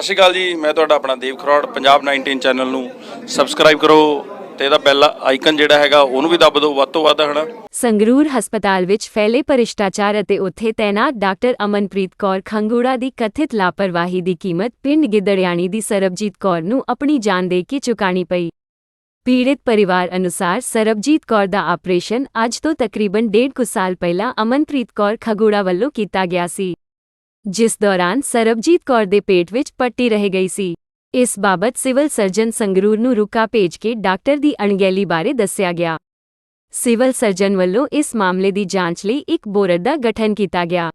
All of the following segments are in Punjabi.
ਸਤਿ ਸ਼੍ਰੀ ਅਕਾਲ ਜੀ, ਮੈਂ ਤੁਹਾਡਾ ਆਪਣਾ ਦੇਵ ਖਰੋੜ, ਪੰਜਾਬ 19 ਚੈਨਲ ਨੂੰ ਸਬਸਕ੍ਰਾਈਬ ਕਰੋ ਤੇ ਇਹਦਾ ਬੈਲ ਆਈਕਨ ਜਿਹੜਾ ਹੈਗਾ, ਉਹਨੂੰ ਵੀ ਦੱਬ ਦਿਓ, ਵੱਧ ਤੋਂ ਵੱਧ ਹਨਾ। ਸੰਗਰੂਰ ਹਸਪਤਾਲ ਵਿੱਚ ਫੈਲੇ ਭ੍ਰਿਸ਼ਟਾਚਾਰ ਅਤੇ ਉੱਥੇ ਤੈਨਾਤ ਡਾਕਟਰ ਅਮਨਪ੍ਰੀਤ ਕੌਰ ਖੰਗੂੜਾ ਦੀ ਕਥਿਤ ਲਾਪਰਵਾਹੀ ਦੀ ਕੀਮਤ ਪਿੰਡ ਗਿੱਦੜਿਆਣੀ ਦੀ ਸਰਬਜੀਤ ਕੌਰ ਨੂੰ ਆਪਣੀ ਜਾਨ ਦੇ ਕੇ ਚੁਕਾਣੀ ਪਈ। ਪੀੜਿਤ ਪਰਿਵਾਰ ਅਨੁਸਾਰ ਸਰਬਜੀਤ ਕੌਰ ਦਾ ਆਪਰੇਸ਼ਨ ਅੱਜ ਤੋਂ ਤਕਰੀਬਨ ਡੇਢ ਕੁ ਸਾਲ ਪਹਿਲਾਂ ਅਮਨਪ੍ਰੀਤ ਕੌਰ ਖਗੂੜਾ ਵੱਲੋਂ ਕੀਤਾ ਗਿਆ ਸੀ। ਜਿਸ ਦੌਰਾਨ ਸਰਬਜੀਤ ਕੌਰ ਦੇ ਪੇਟ ਵਿੱਚ ਪੱਟੀ ਰਹਿ ਗਈ ਸੀ। ਇਸ ਬਾਬਤ ਸਿਵਲ ਸਰਜਨ ਸੰਗਰੂਰ ਨੂੰ ਰੁਕਾ ਭੇਜ ਕੇ ਡਾਕਟਰ ਦੀ ਅਣਗਹਿਲੀ ਬਾਰੇ ਦੱਸਿਆ ਗਿਆ। ਸਿਵਲ ਸਰਜਨ ਵੱਲੋਂ ਇਸ ਮਾਮਲੇ ਦੀ ਜਾਂਚ ਲਈ ਇੱਕ ਬੋਰਡ ਦਾ ਗਠਨ ਕੀਤਾ ਗਿਆ।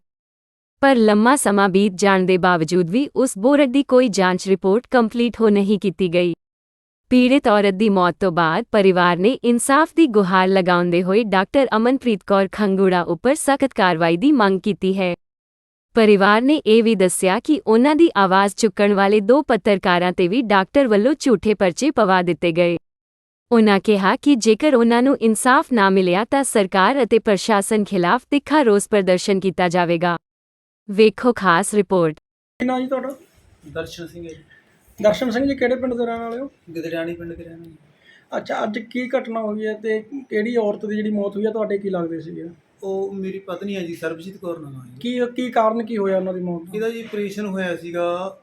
ਪਰ ਲੰਮਾ ਸਮਾਂ ਬੀਤ ਜਾਣ ਦੇ ਬਾਵਜੂਦ ਵੀ ਉਸ ਬੋਰਡ ਦੀ ਕੋਈ ਜਾਂਚ ਰਿਪੋਰਟ ਕੰਪਲੀਟ ਹੋ ਨਹੀਂ ਕੀਤੀ ਗਈ। ਪੀੜਤ ਔਰਤ ਦੀ ਮੌਤ ਤੋਂ ਬਾਅਦ ਪਰਿਵਾਰ ਨੇ ਇਨਸਾਫ ਦੀ ਗੁਹਾਰ ਲਗਾਉਂਦੇ ਹੋਏ ਡਾਕਟਰ ਅਮਨਪ੍ਰੀਤ ਕੌਰ ਖੰਗੂੜਾ ਉੱਪਰ ਸਖਤ ਕਾਰਵਾਈ ਦੀ ਮੰਗ ਕੀਤੀ ਹੈ। ਪਰਿਵਾਰ ਨੇ ਇਹ ਵੀ ਦੱਸਿਆ ਕਿ ਉਹਨਾਂ ਦੀ ਆਵਾਜ਼ ਚੁੱਕਣ ਵਾਲੇ ਦੋ ਪੱਤਰਕਾਰਾਂ ਤੇ ਵੀ ਡਾਕਟਰ ਵੱਲੋਂ ਝੂਠੇ ਪਰਚੇ ਪਵਾ ਦਿੱਤੇ ਗਏ। ਉਨ੍ਹਾਂ ਕਿਹਾ ਕਿ ਜੇਕਰ ਉਨ੍ਹਾਂ ਨੂੰ ਇਨਸਾਫ ਨਾ ਮਿਲਿਆ ਤਾਂ ਸਰਕਾਰ ਅਤੇ ਪ੍ਰਸ਼ਾਸਨ ਖਿਲਾਫ ਤਿੱਖਾ ਰੋਸ ਪ੍ਰਦਰਸ਼ਨ ਕੀਤਾ ਜਾਵੇਗਾ। ਵੇਖੋ ਖਾਸ ਰਿਪੋਰਟ। ਨਾਂ ਜੀ ਤੁਹਾਡਾ? ਦਰਸ਼ਨ ਸਿੰਘ ਜੀ। ਦਰਸ਼ਨ ਸਿੰਘ ਜੀ ਕਿਹੜੇ ਪਿੰਡ ਦੇ ਰਹਿਣ ਵਾਲੇ ਹੋ? ਗਿਦੜਿਆਣੀ ਪਿੰਡ ਦੇ ਰਹਿਣ ਵਾਲੇ। ਅੱਛਾ ਅੱਜ ਕੀ ਘਟਨਾ ਹੋਈ ਹੈ ਤੇ ਕਿਹੜੀ ਔਰਤ ਦੀ ਜਿਹੜੀ ਮੌਤ ਹੋਈ ਹੈ ਤੁਹਾਡੇ ਕੀ ਲੱਗਦੇ ਸੀਗੇ? ਉਹ ਮੇਰੀ ਪਤਨੀ ਹੈ ਜੀ ਸਰਬਜੀਤ ਕੌਰ ਨਾਮ ਹੈ। ਕੀ ਕੀ ਕਾਰਨ ਕੀ ਹੋਇਆ ਉਹਨਾਂ ਦੀ ਮੌਤ ਦਾ? ਇਹਦਾ ਜੀ ਆਪਰੇਸ਼ਨ ਹੋਇਆ ਸੀਗਾ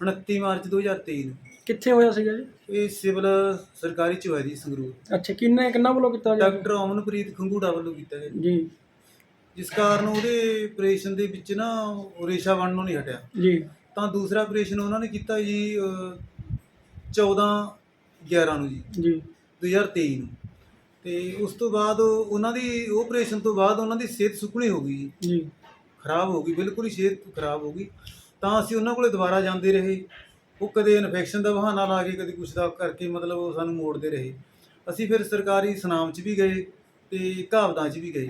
29 ਮਾਰਚ 2023 ਨੂੰ। ਕਿੱਥੇ ਹੋਇਆ ਸੀਗਾ ਜੀ? ਇਹ ਸਿਵਲ ਸਰਕਾਰੀ ਚ ਹੋਇਆ ਜੀ ਸੰਗਰੂਰ। ਅੱਛਾ ਕਿੰਨੇ ਕਿੰਨਾ ਵੱਲੋਂ ਕੀਤਾ ਜੀ ਡਾਕਟਰ ਅਮਨਪ੍ਰੀਤ ਖੰਗੂੜਾ ਵੱਲੋਂ ਕੀਤਾ ਗਿਆ ਜੀ। ਜੀ। ਜਿਸ ਕਾਰਨ ਉਹਦੇ ਆਪਰੇਸ਼ਨ ਦੇ ਵਿੱਚ ਨਾ ਉਹ ਰੇਸ਼ਾ ਬਣਨ ਨੂੰ ਨਹੀਂ ਹਟਿਆ। ਜੀ। ਤਾਂ ਦੂਸਰਾ ਆਪਰੇਸ਼ਨ ਉਹਨਾਂ ਨੇ ਕੀਤਾ ਜੀ ਅਹ, 14 11 ਨੂੰ ਜੀ। ਜੀ। 2023 ਨੂੰ। ਤੇ ਉਸ ਤੋਂ ਬਾਅਦ ਉਹਨਾਂ ਦੀ ਆਪਰੇਸ਼ਨ ਤੋਂ ਬਾਅਦ ਉਹਨਾਂ ਦੀ ਸਿਹਤ ਸੁੱਕਣੀ ਹੋ ਗਈ। ਜੀ। ਜੀ ਖਰਾਬ ਹੋ ਗਈ ਬਿਲਕੁਲ ਹੀ ਸਿਹਤ ਖਰਾਬ ਹੋ ਗਈ। ਤਾਂ ਅਸੀਂ ਉਹਨਾਂ ਕੋਲੇ ਦੁਬਾਰਾ ਜਾਂਦੇ ਰਹੇ। ਉਹ ਕਦੇ ਇਨਫੈਕਸ਼ਨ ਦਾ ਬਹਾਨਾ ਲਾ ਕੇ ਕਦੇ ਕੁਛ ਦਾ ਕਰਕੇ ਮਤਲਬ ਉਹ ਸਾਨੂੰ ਮੋੜਦੇ ਰਹੇ। ਅਸੀਂ ਫਿਰ ਸਰਕਾਰੀ ਸਨਾਮ 'ਚ ਵੀ ਗਏ ਤੇ ਘਾਵਦਾਂ 'ਚ ਵੀ ਗਏ।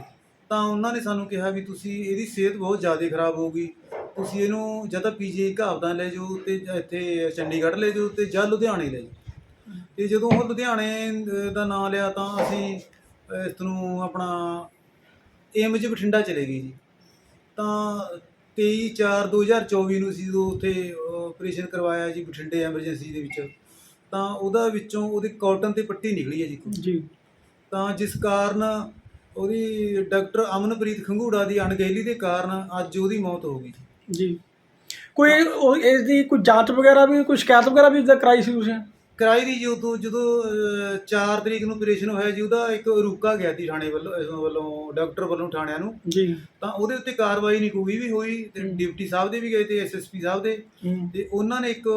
ਤਾਂ ਉਹਨਾਂ ਨੇ ਸਾਨੂੰ ਕਿਹਾ ਵੀ ਤੁਸੀਂ ਇਹਦੀ ਸਿਹਤ ਬਹੁਤ ਜ਼ਿਆਦਾ ਖਰਾਬ ਹੋ ਗਈ। ਤੁਸੀਂ ਇਹਨੂੰ ਜਾਂ ਤਾਂ ਪੀਜੀ ਘਾਵਦਾਂ ਲੈ ਜਾਓ ਤੇ ਜਾਂ ਇੱਥੇ ਚੰਡੀਗੜ੍ਹ ਲੈ ਜਾਓ ਤੇ ਜਾਂ ਲੁਧਿਆਣੇ ਲੈ ਜਾਓ। ਤੇ ਜਦੋਂ ਉਹ ਲੁਧਿਆਣੇ ਅਹ, ਦਾ ਨਾਂ ਲਿਆ ਤਾਂ ਅਸੀਂ ਅਹ, ਇਸ ਨੂੰ ਆਪਣਾ ਏਮਜ ਬਠਿੰਡਾ ਚਲੇ ਗਏ ਜੀ। ਤਾਂ 23 4 2024 ਨੂੰ ਸੀ ਜਦੋਂ ਉੱਥੇ ਆਪਰੇਸ਼ਨ ਕਰਵਾਇਆ ਜੀ ਬਠਿੰਡੇ ਐਮਰਜੈਂਸੀ ਦੇ ਵਿੱਚ ਤਾਂ ਉਹਦਾ ਵਿੱਚੋਂ ਉਹਦੀ ਕਾਟਨ ਤੇ ਪੱਟੀ ਨਿਕਲੀ ਹੈ ਜੀ। ਜੀ। ਤਾਂ ਜਿਸ ਕਾਰਨ ਉਹਦੀ ਡਾਕਟਰ ਅਮਨਪ੍ਰੀਤ ਖੰਗੂੜਾ ਦੀ ਅਣਗਹਿਲੀ ਦੇ ਕਾਰਨ ਅੱਜ ਉਹਦੀ ਮੌਤ ਹੋ ਗਈ। ਜੀ। ਕੋਈ ਉਹ ਇਸ ਦੀ ਕੋਈ ਜਾਂਚ ਵਗੈਰਾ ਵੀ ਕੋਈ ਸ਼ਿਕਾਇਤ ਵਗੈਰਾ ਵੀ ਇੱਦਾਂ ਕਰਾਈ ਸੀ ਤੁਸੀਂ? ਕਰਾਈ ਦੀ ਜਦੋਂ ਜਦੋਂ 4 ਤਰੀਕ ਨੂੰ ਆਪਰੇਸ਼ਨ ਹੋਇਆ ਜੀ ਉਹਦਾ ਇੱਕ ਰੁਕਾ ਗਿਆ ਸੀ ਥਾਣੇ ਵੱਲੋਂ ਇਸ ਵੱਲੋਂ ਡਾਕਟਰ ਵੱਲੋਂ ਥਾਣਿਆਂ ਨੂੰ। ਜੀ। ਤਾਂ ਉਹਦੇ ਉੱਤੇ ਕਾਰਵਾਈ ਨਹੀਂ ਕੋਈ ਵੀ ਹੋਈ ਤੇ। ਡਿਪਟੀ ਸਾਹਿਬ ਦੇ ਵੀ ਗਏ ਤੇ ਐਸਐਸਪੀ ਸਾਹਿਬ ਦੇ। ਤੇ ਉਹਨਾਂ ਨੇ ਇੱਕ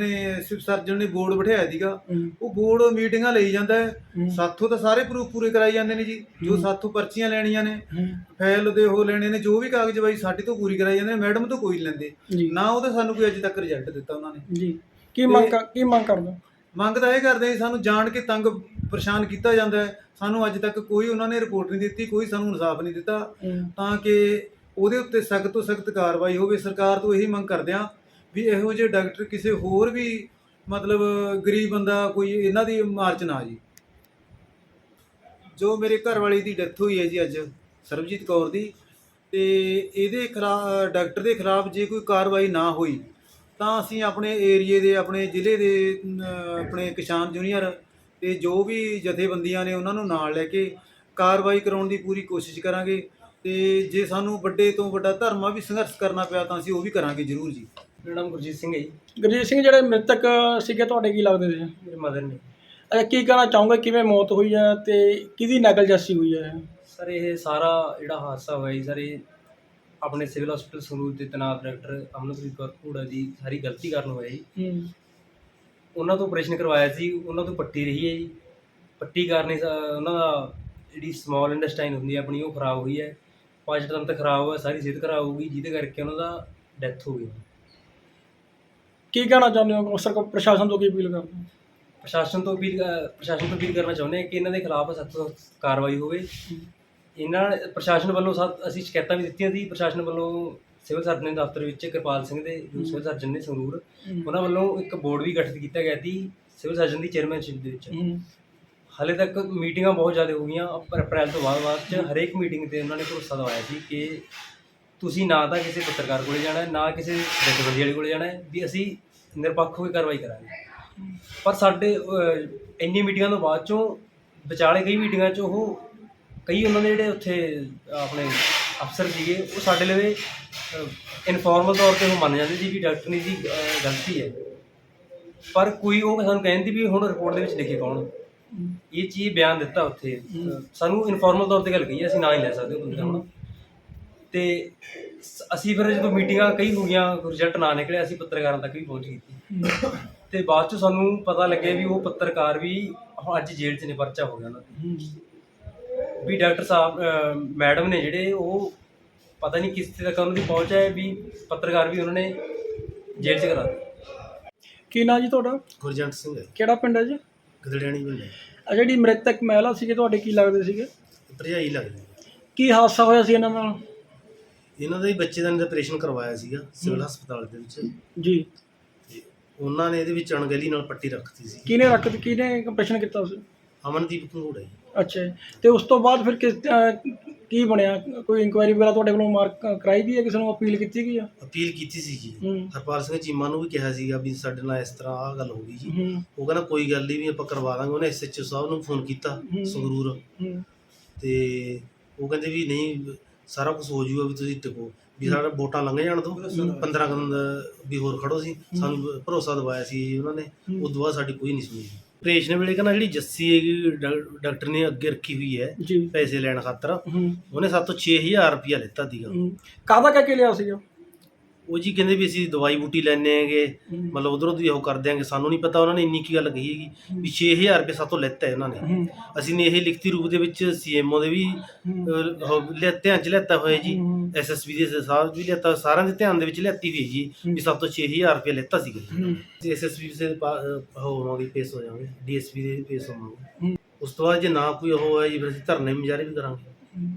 ਨੇ ਸਿਵ ਸਰਜਨ ਨੇ ਬੋਰਡ ਬਿਠਾਇਆ ਸੀਗਾ। ਉਹ ਬੋਰਡ ਮੀਟਿੰਗਾਂ ਲਈ ਜਾਂਦਾ ਹੈ। ਸਾਥੋਂ ਤਾਂ ਸਾਰੇ ਪ੍ਰੂਫ ਪੂਰੇ ਕਰਾਈ ਜਾਂਦੇ ਨੇ ਜੀ। ਜੋ। ਸਾਥੋਂ ਪਰਚੀਆਂ ਲੈਣੀਆਂ ਨੇ ਫਾਈਲ ਦੇ ਉਹ ਲੈਣੇ ਨੇ ਜੋ ਵੀ ਕਾਗਜ਼ ਬਾਈ ਸਾਡੇ ਤੋਂ ਪੂਰੀ ਕਰਾਈ ਜਾਂਦੇ ਨੇ ਮੈਡਮ ਤੋਂ ਕੋਈ ਲੈਂਦੇ। ਨਾ ਉਹਦਾ ਸਾਨੂੰ ਕੋਈ ਅੱਜ ਤੱਕ ਰਿਜ਼ਲਟ ਦਿੱਤਾ ਉਹਨਾਂ ਨੇ। ਜੀ। ਕੀ ਮੰਗ ਕਰ- ਕੀ ਮੰਗ ਕਰਦੇ ਮੰਗ ਤਾਂ ਇਹ ਕਰਦੇ ਆ ਜੀ, ਸਾਨੂੰ ਜਾਣ ਕੇ ਤੰਗ ਪਰੇਸ਼ਾਨ ਕੀਤਾ ਜਾਂਦਾ ਹੈ। ਸਾਨੂੰ ਅੱਜ ਤੱਕ ਕੋਈ ਉਹਨਾਂ ਨੇ ਰਿਪੋਰਟ ਨਹੀਂ ਦਿੱਤੀ ਕੋਈ ਸਾਨੂੰ ਇਨਸਾਫ ਨਹੀਂ ਦਿੱਤਾ। ਤਾਂ ਕਿ ਉਹਦੇ ਉੱਤੇ ਸਖਤ ਤੋਂ ਸਖਤ ਕਾਰਵਾਈ ਹੋਵੇ। ਸਰਕਾਰ ਤੋਂ ਇਹੀ ਮੰਗ ਕਰਦੇ ਆ ਵੀ ਇਹੋ ਜਿਹੇ ਡਾਕਟਰ ਕਿਸੇ ਹੋਰ ਵੀ ਮਤਲਬ ਗਰੀਬ ਬੰਦਾ ਕੋਈ ਇਹਨਾਂ ਦੀ ਮਾਰਚ ਨਾ ਜੀ। ਜੋ ਮੇਰੇ ਘਰ ਵਾਲੀ ਦੀ ਡੈਥ ਹੋਈ ਹੈ ਜੀ ਅੱਜ ਸਰਬਜੀਤ ਕੌਰ ਦੀ ਤੇ ਇਹਦੇ ਖਿਲਾਫ ਡਾਕਟਰ ਦੇ ਖਿਲਾਫ ਜੇ ਕੋਈ ਕਾਰਵਾਈ ਨਾ ਹੋਈ ਤਾਂ ਅਸੀਂ ਆਪਣੇ ਏਰੀਏ ਦੇ ਆਪਣੇ ਜ਼ਿਲ੍ਹੇ ਦੇ ਆਪਣੇ ਕਿਸਾਨ ਜੂਨੀਅਰ ਤੇ ਜੋ ਵੀ ਜਥੇਬੰਦੀਆਂ ਨੇ ਉਹਨਾਂ ਨੂੰ ਨਾਲ ਲੈ ਕੇ ਕਾਰਵਾਈ ਕਰਾਉਣ ਦੀ ਪੂਰੀ ਕੋਸ਼ਿਸ਼ ਕਰਾਂਗੇ ਤੇ ਜੇ ਸਾਨੂੰ ਵੱਡੇ ਤੋਂ ਵੱਡਾ ਧਰਮਾ ਵੀ ਸੰਘਰਸ਼ ਕਰਨਾ ਪਿਆ ਤਾਂ ਅਸੀਂ ਉਹ ਵੀ ਕਰਾਂਗੇ ਜ਼ਰੂਰ ਜੀ। ਮੇਰਾ ਨਾਮ ਗੁਰਜੀਤ ਸਿੰਘ ਹੈ ਜੀ। ਗੁਰਜੀਤ ਸਿੰਘ ਜਿਹੜੇ ਮ੍ਰਿਤਕ ਸੀਗੇ ਤੁਹਾਡੇ ਕੀ ਲੱਗਦੇ ਸੀ? ਮੇਰੇ ਮਦਰ ਨੇ। ਅੱਛਾ ਕੀ ਕਹਿਣਾ ਚਾਹੋਗੇ? ਕਿਵੇਂ ਮੌਤ ਹੋਈ ਹੈ ਤੇ ਕਿਹਦੀ ਨਕਲ ਜੱਸੀ ਹੋਈ ਹੈ? ਸਰ ਇਹ ਸਾਰਾ ਜਿਹੜਾ ਹਾਦਸਾ ਹੋਇਆ ਜੀ ਸਰ ਇਹ ਆਪਣੇ ਸਿਵਲ ਹਸਪੀਟਲ ਸੰਗਰੂਰ ਦੇ ਤਨਾਤ ਡਾਕਟਰ ਅਮਨਪ੍ਰੀਤ ਕੌਰ ਘੂੜਾ ਦੀ ਸਾਰੀ ਗਲਤੀ ਕਾਰਨ ਹੋਇਆ ਜੀ। ਹੂੰ। ਉਹਨਾਂ ਤੋਂ ਆਪਰੇਸ਼ਨ ਕਰਵਾਇਆ ਸੀ ਉਹਨਾਂ ਤੋਂ ਪੱਟੀ ਰਹੀ ਹੈ ਜੀ। ਪੱਟੀ ਕਾਰਨ ਹੀ ਸਾ- ਉਹਨਾਂ ਦਾ ਜਿਹੜੀ ਸਮਾਲ ਇੰਡਸਟਾਈਨ ਹੁੰਦੀ ਹੈ ਆਪਣੀ ਉਹ ਖਰਾਬ ਹੋਈ ਹੈ। ਪਾਚਨ ਤੰਤਰ ਖਰਾਬ ਹੋਇਆ ਸਾਰੀ ਸਿਹਤ ਖਰਾਬ ਹੋ ਗਈ ਜਿਹਦੇ ਕਰਕੇ ਉਹਨਾਂ ਦਾ ਡੈਥ ਹੋ ਗਈ ਕੀ ਕਹਿਣਾ ਚਾਹੁੰਦੇ ਹੋ ਸਰਕਾਰ ਪ੍ਰਸ਼ਾਸਨ ਤੋਂ ਕੀ ਅਪੀਲ ਕਰਦੇ ਹੋ ਪ੍ਰਸ਼ਾਸਨ ਤੋਂ ਅਪੀਲ ਪ੍ਰਸ਼ਾਸਨ ਤੋਂ ਅਪੀਲ ਕਰਨਾ ਚਾਹੁੰਦੇ ਹਾਂ ਕਿ ਇਹਨਾਂ ਦੇ ਖਿਲਾਫ ਸਖਤ ਕਾਰਵਾਈ ਹੋਵੇ। ਇਹਨਾਂ ਪ੍ਰਸ਼ਾਸਨ ਵੱਲੋਂ ਸਾ- ਅਸੀਂ ਸ਼ਿਕਾਇਤਾਂ ਵੀ ਦਿੱਤੀਆਂ ਸੀ। ਪ੍ਰਸ਼ਾਸਨ ਵੱਲੋਂ ਸਿਵਲ ਸਰਜਨ ਦੇ ਦਫ਼ਤਰ ਵਿੱਚ ਕਿਰਪਾਲ ਸਿੰਘ ਦੇ ਜੋ ਸਿਵਲ ਸਰਜਨ ਨੇ ਸੰਗਰੂਰ ਉਹਨਾਂ ਵੱਲੋਂ ਇੱਕ ਬੋਰਡ ਵੀ ਗਠਿਤ ਕੀਤਾ ਗਿਆ ਸੀ ਸਿਵਲ ਸਰਜਨ ਦੀ ਚੇਅਰਮੈਨਸ਼ਿਪ ਦੇ ਵਿੱਚ। ਹਾਲੇ ਤੱਕ ਮੀਟਿੰਗਾਂ ਬਹੁਤ ਜ਼ਿਆਦਾ ਹੋ ਗਈਆਂ। ਅਪ- ਅਪ੍ਰੈਲ ਤੋਂ ਬਾਅਦ ਬਾਅਦ ਚ ਹਰੇਕ ਮੀਟਿੰਗ ਤੇ ਉਹਨਾਂ ਨੇ ਭਰੋਸਾ ਦਵਾਇਆ ਸੀ ਕਿ ਤੁਸੀਂ ਨਾ ਤਾਂ ਕਿਸੇ ਪੱਤਰਕਾਰ ਕੋਲੇ ਜਾਣਾ ਹੈ, ਨਾ ਕਿਸੇ ਜਥੇਬੰਦੀ ਵਾਲੇ ਕੋਲੇ ਜਾਣਾ ਹੈ ਵੀ ਅਸੀਂ ਨਿਰਪੱਖ ਹੋ ਕੇ ਕਾਰਵਾਈ ਕਰਾਂਗੇ। ਪਰ ਸਾਡੇ ਇੰਨੀ ਮੀਟਿੰਗਾਂ ਤੋਂ ਬਾਅਦ ਚੋਂ ਵਿਚਾਲੇ ਕਈ ਮੀਟਿੰਗਾਂ 'ਚ ਉਹ ਕਈ ਉਹਨਾਂ ਦੇ ਜਿਹੜੇ ਉੱਥੇ ਆਪਣੇ ਅਫਸਰ ਸੀਗੇ ਉਹ ਸਾਡੇ ਲਈ ਇਨਫੋਰਮਲ ਤੌਰ ਤੇ ਉਹ ਮੰਨ ਜਾਂਦੇ ਸੀ ਵੀ ਡਾਕਟਰ ਦੀ ਦੀ ਗਲਤੀ ਹੈ। ਪਰ ਕੋਈ ਉਹ ਸਾਨੂੰ ਕਹਿੰਦੀ ਵੀ ਹੁਣ ਰਿਪੋਰਟ ਦੇ ਵਿੱਚ ਲਿਖੇ ਕੌਣ? ਇਹ ਚੀਜ਼ ਬਿਆਨ ਦਿੱਤਾ ਉੱਥੇ। ਸਾਨੂੰ ਇਨਫੋਰਮਲ ਤੌਰ ਤੇ ਗੱਲ ਕਹੀ ਹੈ, ਅਸੀਂ ਨਾ ਹੀ ਲੈ ਸਕਦੇ ਉਹ ਬੰਦੇ ਦਾ ਹੁਣ। ਤੇ ਅਸੀਂ ਫਿਰ ਜਦੋਂ ਮੀਟਿੰਗਾਂ ਕਈ ਹੋ ਗਈਆਂ ਰਿਜ਼ਲਟ ਨਾ ਨਿਕਲਿਆ ਅਸੀਂ ਪੱਤਰਕਾਰਾਂ ਤੱਕ ਵੀ ਪਹੁੰਚ ਕੀਤੀ। ਤੇ ਬਾਅਦ ਚ ਸਾਨੂੰ ਪਤਾ ਲੱਗਿਆ ਵੀ ਉਹ ਪੱਤਰਕਾਰ ਵੀ ਅੱਜ ਜੇਲ੍ਹ 'ਚ ਨੇ ਪਰਚਾ ਹੋ ਗਿਆ ਉਹਨਾਂ ਤੇ। ਵੀ ਡਾਕਟਰ ਸਾਹਿਬ ਮੈਡਮ ਨੇ ਜਿਹੜੇ ਉਹ ਪਤਾ ਨਹੀਂ ਕਿਸ ਤੱਕ ਉਹਨਾਂ ਦੀ ਪਹੁੰਚ ਹੈ ਵੀ ਪੱਤਰਕਾਰ ਵੀ ਉਹਨਾਂ ਨੇ ਜੇਲ੍ਹ 'ਚ ਕਰਾ ਦਿੱਤੇ। ਕੀ ਨਾਂ ਜੀ ਤੁਹਾਡਾ? ਗੁਰਜੰਟ ਸਿੰਘ ਹੈ। ਕਿਹੜਾ ਪਿੰਡ ਹੈ ਜੀ? ਗਦੜਿਆਣੀ ਪਿੰਡ ਹੈ। ਆ ਜਿਹੜੀ ਮ੍ਰਿਤਕ ਮਹਿਲਾ ਸੀਗੇ ਤੁਹਾਡੇ ਕੀ ਲੱਗਦੇ ਸੀਗੇ? ਭਰਜਾਈ ਲੱਗਦੀ। ਕੀ ਹਾਦਸਾ ਹੋਇਆ ਸੀ ਇਹਨਾਂ ਨਾਲ? ਇਹਨਾਂ ਦਾ ਹੀ ਬੱਚੇ ਦਾ ਆਪਰੇਸ਼ਨ ਕਰਵਾਇਆ ਸੀਗਾ ਸਿਵਲ ਹਸਪਤਾਲ ਦੇ ਵਿੱਚ। ਜੀ। ਤੇ ਉਹਨਾਂ ਨੇ ਇਹਦੇ ਵਿੱਚ ਅਣਗਹਿਲੀ ਨਾਲ ਪੱਟੀ ਰੱਖਤੀ ਸੀ। ਕਿਹਨੇ ਰੱਖ ਕਿਹਨੇ ਕੰਪਰੇਸ਼ਨ ਕੀਤਾ ਸੀ? ਅਮਨਦੀਪ ਘੰਗੂੜਾ ਜੀ। ਅੱਛਾ ਜੀ। ਤੇ ਉਸ ਤੋਂ ਬਾਅਦ ਫਿਰ ਕਿਸ ਕੀ ਬਣਿਆ? ਕੋਈ ਇਨਕੁਆਇਰੀ ਵਗੈਰਾ ਤੁਹਾਡੇ ਵੱਲੋਂ ਮਾਰਕ ਕਰਾਈ ਗਈ ਹੈ ਕਿਸੇ ਨੂੰ? ਅਪੀਲ ਕੀਤੀ ਗਈ ਆ? ਅਪੀਲ ਕੀਤੀ ਸੀ ਜੀ ਹੂੰ। ਹਰਪਾਲ ਸਿੰਘ ਚੀਮਾ ਨੂੰ ਵੀ ਕਿਹਾ ਸੀਗਾ ਵੀ ਸਾਡੇ ਨਾਲ ਇਸ ਤਰ੍ਹਾਂ ਆਹ ਗੱਲ ਹੋ ਗਈ ਜੀ। ਹੂੰ। ਉਹ ਕਹਿੰਦਾ ਕੋਈ ਗੱਲ ਨਹੀਂ ਵੀ ਆਪਾਂ ਕਰਵਾ ਦਾਂਗੇ। ਉਹਨੇ ਐਸਐਚਓ ਸਾਹਿਬ ਨੂੰ ਫੋਨ ਕੀਤਾ ਹੂੰ। ਸੰਗਰੂਰ। ਹੂੰ। ਤੇ ਉਹ ਕਹਿੰਦੇ ਵੀ ਨਹੀਂ ਸਾਰਾ ਕੁਝ ਹੋ ਜਾਊਗਾ ਵੀ ਤੁਸੀਂ ਟਿਕੋ ਵੀ ਸਾਡਾ ਵੋਟਾਂ ਲੰਘ ਜਾਣ ਤੋਂ। 15 ਕੁ ਦਿਨ ਵੀ ਹੋਰ ਖੜੋ ਸੀ। ਸਾਨੂੰ ਭਰੋਸਾ ਦਿਵਾਇਆ ਸੀ ਉਹਨਾਂ ਨੇ। ਹੂੰ। ਉਸ ਤੋਂ ਬਾਅਦ ਸਾਡੀ ਕੋਈ ਨਹੀਂ ਸੁਣੀ। ਆਪਰੇਸ਼ਨ ਵੇਲੇ ਕਹਿੰਦਾ ਜਿਹੜੀ ਜੱਸੀ ਹੈਗੀ ਡਾ- ਡਾਕਟਰ ਨੇ ਅੱਗੇ ਰੱਖੀ ਹੋਈ ਹੈ ਜੀ। ਪੈਸੇ ਲੈਣ ਖਾਤਰ ਹੂੰ। ਉਹਨੇ ਸਾਤੋਂ 6000 ਰੁਪਇਆ ਲਿੱਤਾ ਸੀਗਾ। ਹੂੰ। ਕਾਹਦਾ ਕਹਿ ਕੇ ਲਿਆ ਸੀਗਾ? ਉਹ ਜੀ ਕਹਿੰਦੇ ਵੀ ਅਸੀਂ ਦਵਾਈ ਬੂਟੀ ਲੈਣੇ ਹੈਗੇ। ਮਤਲਬ ਉਧਰੋਂ ਦੀ ਉਹ ਕਰ ਦਿਆਂਗੇ ਸਾਨੂੰ ਨਹੀਂ ਪਤਾ ਉਹਨਾਂ ਨੇ ਇੰਨੀ ਕੀ ਗੱਲ ਕਹੀ ਹੈਗੀ ਵੀ 6000 ਰੁਪਏ ਸਾਤੋਂ ਲਿੱਤਾ ਹੈ ਉਹਨਾਂ ਨੇ ਅਸੀਂ ਨੇ ਇਹ ਲਿਖਤੀ ਰੂਪ ਦੇ ਵਿੱਚ ਸੀਐਮਓ ਦੇ ਵੀ ਲਿਆ- ਧਿਆਨ ਚ ਲਿਆਤਾ ਹੋਇਆ ਜੀ। ਹੂੰ। ਐਸਐਸਪੀ ਦੇ ਸਾਹਿਬ ਵੀ ਲਿਆਤਾ ਸਾਰਿਆਂ ਦੇ ਧਿਆਨ ਦੇ ਵਿੱਚ ਲਿਆਤੀ ਵੀ ਜੀ ਵੀ ਸਭ ਤੋਂ 6000 ਰੁਪਏ ਲਿੱਤਾ ਸੀਗਾ ਹੂੰ। ਐਸਐਸਪੀ ਦੇ ਹੋਵਾਂਗੇ ਪੇਸ਼ ਹੋ ਜਾਵਾਂਗੇ ਡੀਐਸਪੀ ਦੇ ਪੇਸ਼ ਹੋਵਾਂਗੇ। ਉਸ ਤੋਂ ਬਾਅਦ ਜੇ ਨਾ ਕੋਈ ਉਹ ਹੈ ਜੀ ਫਿਰ ਅਸੀਂ ਧਰਨੇ ਮੁਜ਼ਾਹਰੇ ਵੀ ਕਰਾਂਗੇ।